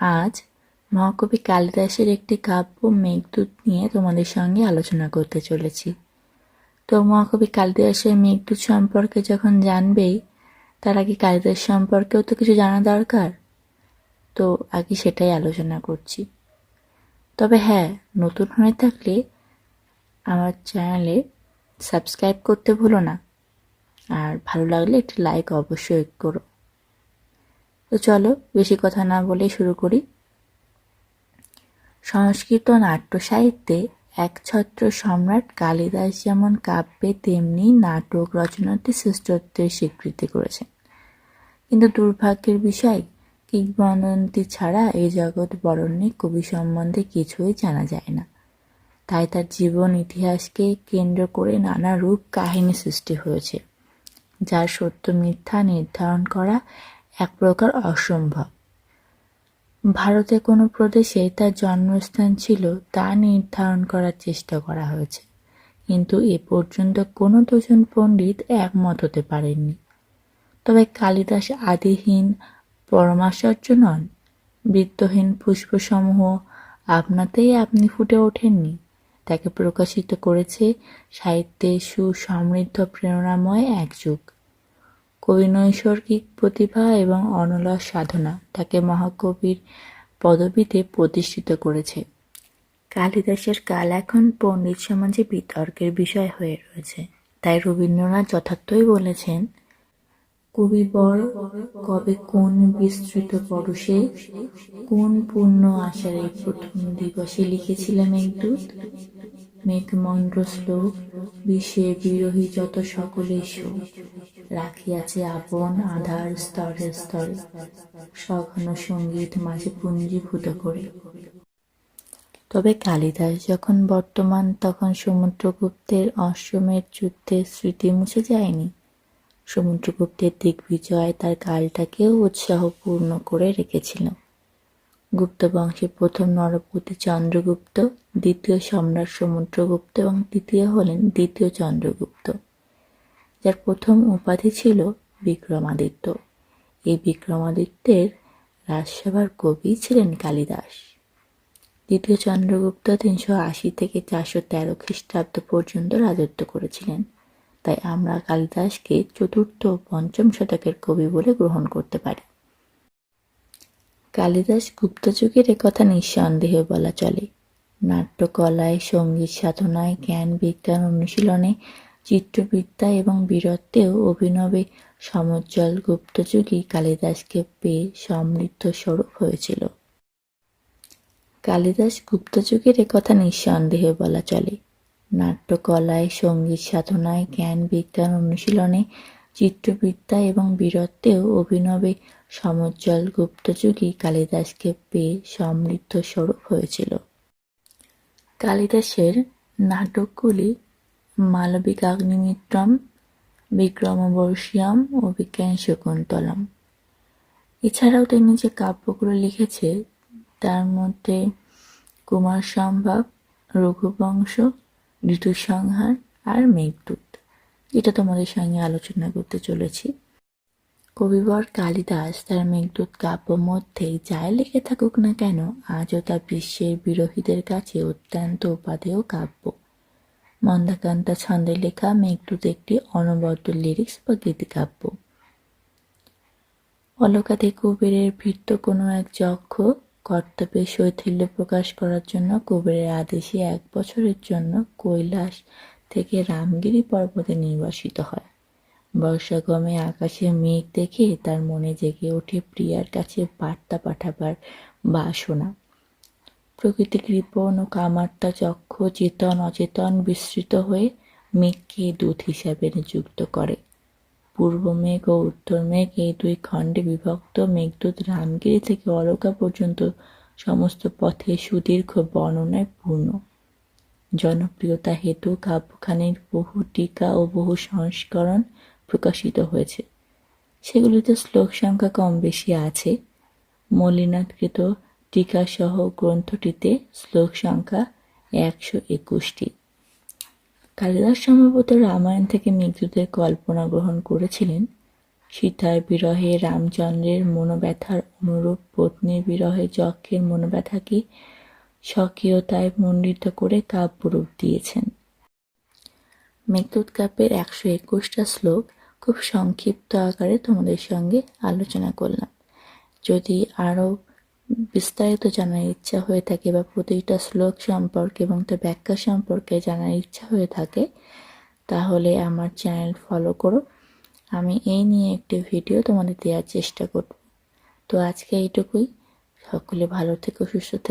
আজ মহাকবি কালিদাসের একটি কাব্য মেঘদূত নিয়ে তোমাদের সঙ্গে আলোচনা করতে চলেছি। তো মহাকবি কালিদাসের মেঘদূত সম্পর্কে যখন জানবেই, তার আগে কালিদাস সম্পর্কেও তো কিছু জানা দরকার। তো আগে সেটাই আলোচনা করছি। তবে হ্যাঁ নতুন হয়ে থাকলে আমার চ্যানেলে সাবস্ক্রাইব করতে ভুলো না। আর ভালো লাগলে একটি লাইক অবশ্যই করো। তো চলো বেশি কথা না বলে শুরু করি। সংস্কৃত নাট্য সাহিত্যে একছত্র সম্রাট কালিদাস যেমন কাব্যে, তেমনি নাটক রচনাতে শ্রেষ্ঠত্বের স্বীকৃতি করেছেন কিন্তু দুর্ভাগ্যের বিষয়, কিংবদন্তি ছাড়া এই জগৎ বরণ্যে কবি সম্বন্ধে কিছুই জানা যায় না। তাই তার জীবন ইতিহাসকে কেন্দ্র করে নানা রূপ কাহিনী সৃষ্টি হয়েছে, যার সত্য মিথ্যা নির্ধারণ করা এক প্রকার অসম্ভব। ভারতে কোনো প্রদেশে তার জন্মস্থান ছিল তা নির্ধারণ করার চেষ্টা করা হয়েছে। কিন্তু এ পর্যন্ত কোনো দুজন পণ্ডিত একমত হতে পারেননি। তবে কালিদাস আদিহীন পরমাশ্চর্য নন। বৃত্তহীন পুষ্পসমূহ আপনাতেই আপনি ফুটে ওঠেননি। তাকে প্রকাশিত করেছে সাহিত্যে সুসমৃদ্ধ প্রেরণাময় এক যুগ। কবি নৈসর্গিক প্রতিভা এবং অনলস সাধনা তাকে মহাকবির পদবীতে প্রতিষ্ঠিত করেছে। কালিদাসের কাল এখন পণ্ডিত সমাজে বিতর্কের বিষয় হয়ে রয়েছে। তাই রবীন্দ্রনাথ যথার্থই বলেছেন কবিবর কবে কোন বিস্তৃত পরশে, কোন পূর্ণ আশার এই প্রথম দিবসে লিখেছিলাম একদূত শ্লোক বিশ্বের বিরোহী যত সকলে রাখিয়াছে আপন আধার স্তরে স্তরে, সঘন সংগীত মাঝে পুঞ্জীভূত করে। তবে কালিদাস যখন বর্তমান, তখন সমুদ্রগুপ্তের অশ্বমের যুদ্ধের স্মৃতি মুছে যায়নি। সমুদ্রগুপ্তের দিগ্বিজয় তার কালটাকেও উৎসাহপূর্ণ করে রেখেছিল। গুপ্ত বংশের প্রথম নরপতি চন্দ্রগুপ্ত, দ্বিতীয় সম্রাট সমুদ্রগুপ্ত এবং তৃতীয় হলেন দ্বিতীয় চন্দ্রগুপ্ত, যার প্রথম উপাধি ছিল বিক্রমাদিত্য। এই বিক্রমাদিত্যের রাজসভার কবি ছিলেন কালিদাস। দ্বিতীয় চন্দ্রগুপ্ত তিনশো আশি থেকে চারশো তেরো খ্রিস্টাব্দ পর্যন্ত রাজত্ব করেছিলেন। তাই আমরা কালিদাসকে চতুর্থ পঞ্চম শতকের কবি বলে গ্রহণ করতে পারি। কালিদাস গুপ্ত যুগের একথা নিঃসন্দেহে বলা চলে। নাট্যকলায়, সংগীত সাধনায়, জ্ঞান বিজ্ঞান অনুশীলনে, চিত্রবিদ্যা এবং বীরত্বেও অভিনবে সমজ্জ্বল গুপ্তযুগই কালিদাসকে পেয়ে সমৃদ্ধ স্বরূপ হয়েছিল। কালিদাস গুপ্তযুগের একথা নিঃসন্দেহে বলা চলে। নাট্যকলায়, সংগীত সাধনায়, জ্ঞান বিজ্ঞান অনুশীলনে চিত্রবিদ্যা এবং বীরত্বেও অভিনবে সমজ্জ্বল গুপ্তযুগই কালিদাসকে পেয়ে সমৃদ্ধ স্বরূপ হয়েছিল। কালিদাসের নাটকগুলি মালবিক মালবিকাগ্নিমিত্রম বিক্রমবর্ষীয়ম ও বিজ্ঞান শকুন্তলম। এছাড়াও তিনি যে কাব্যগুলো লিখেছে, তার মধ্যে কুমার সম্ভব রঘুবংশ, ঋতুসংহার আর মেঘদূত যেটা তোমাদের সঙ্গে আলোচনা করতে চলেছি। কবিবর কালিদাস তার মেঘদূত কাব্য মধ্যেই যাই লিখে থাকুক না কেন, আজও তা বিশ্বের বিরোহীদের কাছে অত্যন্ত উপাদেয় কাব্য। মন্দাকান্তা ছন্দে লেখা মেঘদূত একটি অনবদ্য লিরিক্স বা গীতিকাব্য অলকাতে কুবেরের ভৃত্য কোনো এক যক্ষ কর্তব্যের শৈথিল্য প্রকাশ করার জন্য কুবেরের আদেশে এক বছরের জন্য কৈলাস থেকে রামগিরি পর্বতে নির্বাসিত হয়। বর্ষাগমে আকাশে মেঘ দেখে তার মনে জেগে ওঠে প্রিয়ার কাছে বার্তা পাঠাবার বাসনা। প্রকৃতি কৃপণ ও কামার্তা চক্ষ চেতন অচেতন বিস্তৃত হয়ে মেঘকে দূত হিসাবে নিযুক্ত করে। পূর্ব মেঘ ও উত্তর মেঘ এই দুই খণ্ডে বিভক্ত। মেঘদূত রামগিরি থেকে অলকা পর্যন্ত সমস্ত পথে সুদীর্ঘ বর্ণনায় পূর্ণ। জনপ্রিয়তা হেতু কাব্যখানির বহু টিকা ও বহু সংস্করণ প্রকাশিত হয়েছে। সেগুলিতে শ্লোক সংখ্যা কম বেশি আছে। মলিনাথকৃত টিকাসহ গ্রন্থটিতে শ্লোক সংখ্যা একশো একুশটি। কালিদাস সম্ভবত রামায়ণ থেকে মেঘদূতের কল্পনা গ্রহণ করেছিলেন। সীতার বিরহে রামচন্দ্রের মনোব্যথার অনুরূপ পত্নীর বিরহে যজ্ঞের মনোব্যথাকে স্বকীয়তায় মণ্ডিত করে কাব্যরূপ দিয়েছেন। মেঘদূত কাব্যের একশো একুশটা শ্লোক খুব সংক্ষিপ্ত আকারে তোমাদের সঙ্গে আলোচনা করলাম। যদি আরও বিস্তারিত জানার ইচ্ছা হয়ে থাকে বা প্রতিটা শ্লোক সম্পর্কে এবং তার ব্যাখ্যা সম্পর্কে জানার ইচ্ছা হয়ে থাকে, তাহলে আমার চ্যানেল ফলো করো। আমি এই নিয়ে একটি ভিডিও তোমাদের দেওয়ার চেষ্টা করব। তো আজকে এইটুকুই। সকলে ভালো থেকো, সুস্থ থেকো।